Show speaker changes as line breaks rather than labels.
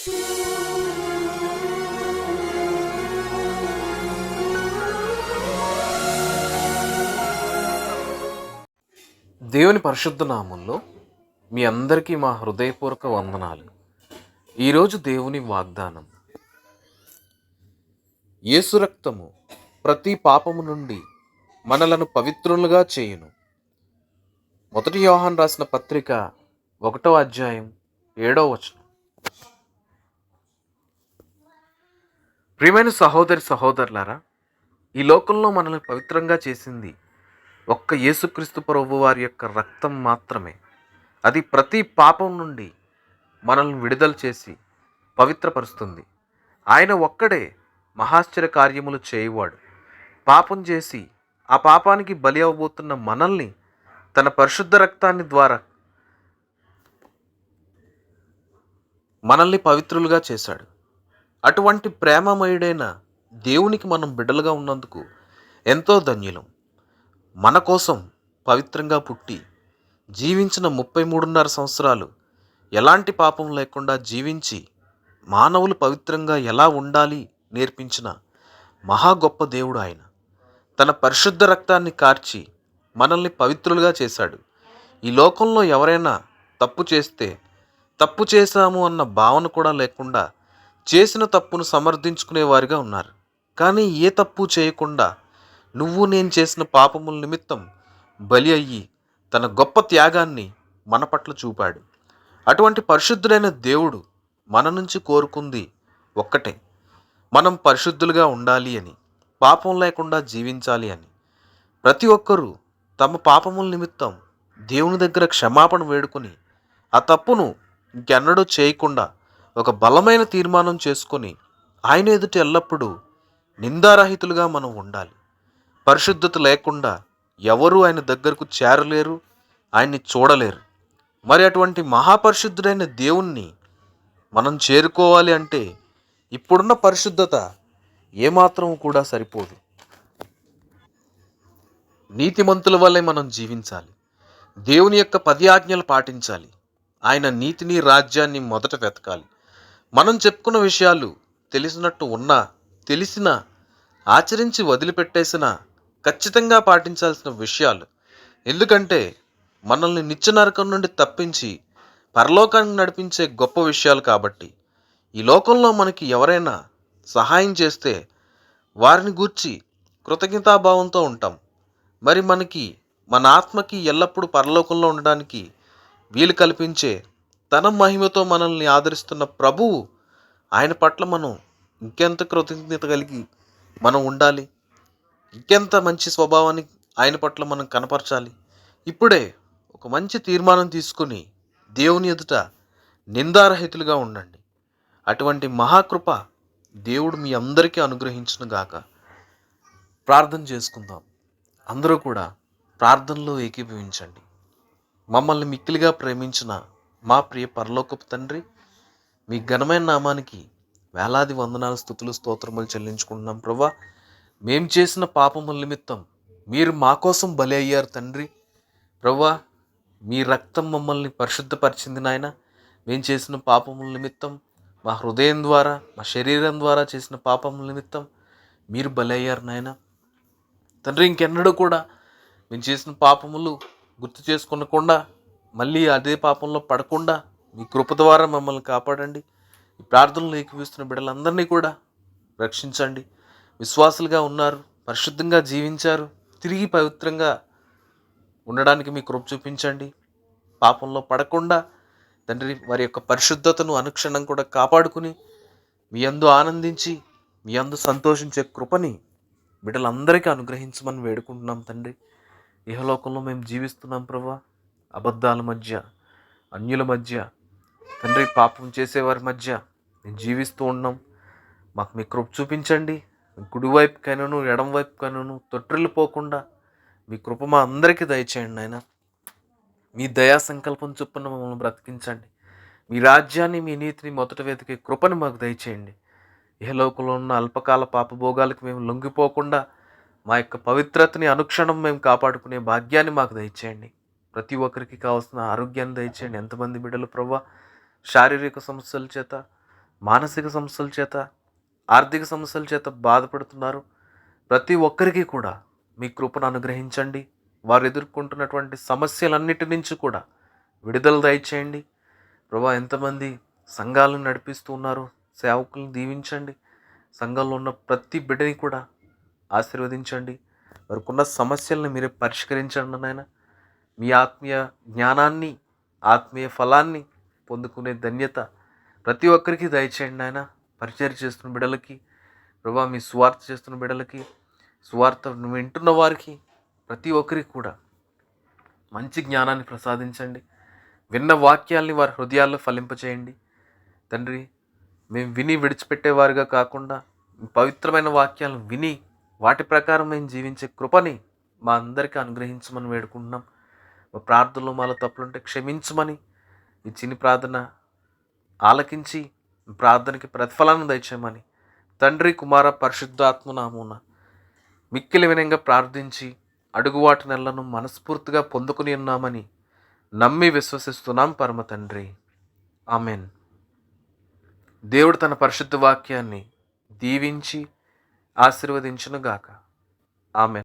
దేవుని పరిశుద్ధ నామంలో మీ అందరికీ మా హృదయపూర్వక వందనాలు. ఈరోజు దేవుని వాగ్దానం యేసు రక్తము ప్రతి పాపము నుండి మనలను పవిత్రులుగా చేయును. మొదటి యోహాన్ రాసిన పత్రిక ఒకటో అధ్యాయం ఏడో వచనం. ప్రియమైన సహోదరి సహోదరులారా ఈ లోకంలో మనల్ని పవిత్రంగా చేసింది ఒక్క యేసుక్రీస్తు ప్రభు వారి యొక్క రక్తం మాత్రమే. అది ప్రతి పాపం నుండి మనల్ని విడుదల చేసి పవిత్రపరుస్తుంది. ఆయన ఒక్కడే మహాశ్చర్య కార్యములు చేయవాడు. పాపం చేసి ఆ పాపానికి బలి అవ్వబోతున్న మనల్ని తన పరిశుద్ధ రక్తాన్ని ద్వారా మనల్ని పవిత్రులుగా చేశాడు. అటువంటి ప్రేమమయుడైన దేవునికి మనం బిడ్డలుగా ఉన్నందుకు ఎంతో ధన్యులం. మన కోసం పవిత్రంగా పుట్టి జీవించిన ముప్పై మూడున్నర సంవత్సరాలు ఎలాంటి పాపం లేకుండా జీవించి మానవులు పవిత్రంగా ఎలా ఉండాలి నేర్పించిన మహా గొప్ప దేవుడు ఆయన. తన పరిశుద్ధ రక్తాన్ని కార్చి మనల్ని పవిత్రులుగా చేశాడు. ఈ లోకంలో ఎవరైనా తప్పు చేస్తే తప్పు చేశాము అన్న భావన కూడా లేకుండా చేసిన తప్పును సమర్థించుకునే వారిగా ఉన్నారు. కానీ ఏ తప్పు చేయకుండా నువ్వు నేను చేసిన పాపముల నిమిత్తం బలి అయ్యి తన గొప్ప త్యాగాన్ని మన పట్ల చూపాడు. అటువంటి పరిశుద్ధుడైన దేవుడు మన నుంచి కోరుకుంది ఒక్కటే. మనం పరిశుద్ధులుగా ఉండాలి అని పాపం లేకుండా జీవించాలి అని. ప్రతి ఒక్కరూ తమ పాపముల నిమిత్తం దేవుని దగ్గర క్షమాపణ వేడుకొని ఆ తప్పును ఇంకెన్నడూ చేయకుండా ఒక బలమైన తీర్మానం చేసుకొని ఆయన ఎదుట ఎల్లప్పుడూ నిందారహితులుగా మనం ఉండాలి. పరిశుద్ధత లేకుండా ఎవరూ ఆయన దగ్గరకు చేరలేరు ఆయన్ని చూడలేరు. మరి అటువంటి మహాపరిశుద్ధుడైన దేవుణ్ణి మనం చేరుకోవాలి అంటే ఇప్పుడున్న పరిశుద్ధత ఏమాత్రం కూడా సరిపోదు. నీతిమంతుల వల్లే మనం జీవించాలి. దేవుని యొక్క పది ఆజ్ఞలు పాటించాలి. ఆయన నీతిని రాజ్యాన్ని మొదట వెతకాలి. మనం చెప్పుకున్న విషయాలు తెలిసినట్టు ఉన్నా తెలిసినా ఆచరించి వదిలిపెట్టేసిన ఖచ్చితంగా పాటించాల్సిన విషయాలు. ఎందుకంటే మనల్ని నిత్య నరకం నుండి తప్పించి పరలోకానికి నడిపించే గొప్ప విషయాలు కాబట్టి. ఈ లోకంలో మనకి ఎవరైనా సహాయం చేస్తే వారిని గూర్చి కృతజ్ఞతాభావంతో ఉంటాం. మరి మనకి మన ఆత్మకి ఎల్లప్పుడూ పరలోకంలో ఉండడానికి వీలు కల్పించే తన మహిమతో మనల్ని ఆదరిస్తున్న ప్రభువు ఆయన పట్ల మనం ఇంకెంత కృతజ్ఞత కలిగి మనం ఉండాలి? ఇంకెంత మంచి స్వభావాన్ని ఆయన పట్ల మనం కనపరచాలి? ఇప్పుడే ఒక మంచి తీర్మానం తీసుకుని దేవుని ఎదుట నిందారహితులుగా ఉండండి. అటువంటి మహాకృప దేవుడు మీ అందరికీ అనుగ్రహించిన గాక. ప్రార్థన చేసుకుందాం. అందరూ కూడా ప్రార్థనలో ఏకీభవించండి. మమ్మల్ని మిక్కిలిగా ప్రేమించిన మా ప్రియ పరలోకపు తండ్రి మీ ఘనమైన నామానికి వేలాది వందనాలు స్థుతులు స్తోత్రములు చెల్లించుకుంటున్నాం ప్రభా. మేం చేసిన పాపముల నిమిత్తం మీరు మా కోసం బలి అయ్యారు తండ్రి. ప్రభా మీ రక్తం మమ్మల్ని పరిశుద్ధపరిచింది నాయన. మేము చేసిన పాపముల నిమిత్తం మా హృదయం ద్వారా మా శరీరం ద్వారా చేసిన పాపముల నిమిత్తం మీరు బలి అయ్యారు నాయన. తండ్రి ఇంకెన్నడూ కూడా మేము చేసిన పాపములు గుర్తు చేసుకునకుండా మళ్ళీ అదే పాపంలో పడకుండా మీ కృప ద్వారా మమ్మల్ని కాపాడండి. ఈ ప్రార్థనలు ఏకీవిస్తున్న బిడ్డలందరినీ కూడా రక్షించండి. విశ్వాసులుగా ఉన్నారు పరిశుద్ధంగా జీవించారు తిరిగి పవిత్రంగా ఉండడానికి మీ కృప చూపించండి. పాపంలో పడకుండా తండ్రి వారి యొక్క పరిశుద్ధతను అనుక్షణం కూడా కాపాడుకుని మీ అందు ఆనందించి మీ అందు సంతోషించే కృపని బిడ్డలందరికీ అనుగ్రహించమని వేడుకుంటున్నాం తండ్రి. ఇహలోకంలో మేము జీవిస్తున్నాం ప్రభా. అబద్ధాల మధ్య అన్యుల మధ్య తండ్రి పాపం చేసేవారి మధ్య మేము జీవిస్తూ ఉన్నాం. మాకు మీ కృప చూపించండి. కుడివైపుకైనాను ఎడం వైపుకైనాను తొట్టిల్లిపోకుండా మీ కృప మా అందరికీ దయచేయండి ఆయన మీ దయా సంకల్పం చొప్పున మమ్మల్ని బ్రతికించండి. మీ రాజ్యాన్ని మీ నీతిని మొదట వెతికే కృపను మాకు దయచేయండి. ఇహలోకంలో ఉన్న అల్పకాల పాపభోగాలకు మేము లొంగిపోకుండా మా యొక్క పవిత్రతని అనుక్షణం మేము కాపాడుకునే భాగ్యాన్ని మాకు దయచేయండి. ప్రతి ఒక్కరికి కావాల్సిన ఆరోగ్యాన్ని దయచేయండి. ఎంతమంది బిడ్డలు ప్రభా శారీరక సమస్యల చేత మానసిక సమస్యల చేత ఆర్థిక సమస్యల చేత బాధపడుతున్నారు. ప్రతి ఒక్కరికి కూడా మీ కృపను అనుగ్రహించండి. వారు ఎదుర్కొంటున్నటువంటి సమస్యలన్నిటి నుంచి కూడా విడుదల దయచేయండి. ప్రభా ఎంతమంది సంఘాలను నడిపిస్తూ ఉన్నారు సేవకులను దీవించండి. సంఘంలో ఉన్న ప్రతి బిడ్డని కూడా ఆశీర్వదించండి. వారికి ఉన్న సమస్యలను మీరే పరిష్కరించండి నాయన. మీ ఆత్మీయ జ్ఞానాన్ని ఆత్మీయ ఫలాన్ని పొందుకునే ధన్యత ప్రతి ఒక్కరికి దయచేయండి ఆయన పరిచయం చేస్తున్న బిడలకి ప్రభా మీ స్వార్థ చేస్తున్న బిడలకి స్వార్థ వింటున్న వారికి ప్రతి ఒక్కరికి కూడా మంచి జ్ఞానాన్ని ప్రసాదించండి. విన్న వాక్యాల్ని వారి హృదయాల్లో ఫలింపచేయండి. తండ్రి మేము విని విడిచిపెట్టేవారుగా కాకుండా పవిత్రమైన వాక్యాలను విని వాటి ప్రకారం మేము జీవించే కృపని మా అందరికీ అనుగ్రహించమని వేడుకుంటున్నాం. ప్రార్థనలో మాలో తప్పులుంటే క్షమించమని ఈ చిన్ని ప్రార్థన ఆలకించి ప్రార్థనకి ప్రతిఫలాన్ని దయచేయమని. తండ్రి కుమార పరిశుద్ధాత్మ నామున మిక్కిలి వినంగా ప్రార్థించి అడుగువాటి నెలను మనస్ఫూర్తిగా పొందుకుని ఉన్నామని నమ్మి విశ్వసిస్తున్నాం పరమ తండ్రి. ఆమెన్. దేవుడు తన పరిశుద్ధ వాక్యాన్ని దీవించి ఆశీర్వదించునుగాక. ఆమెన్.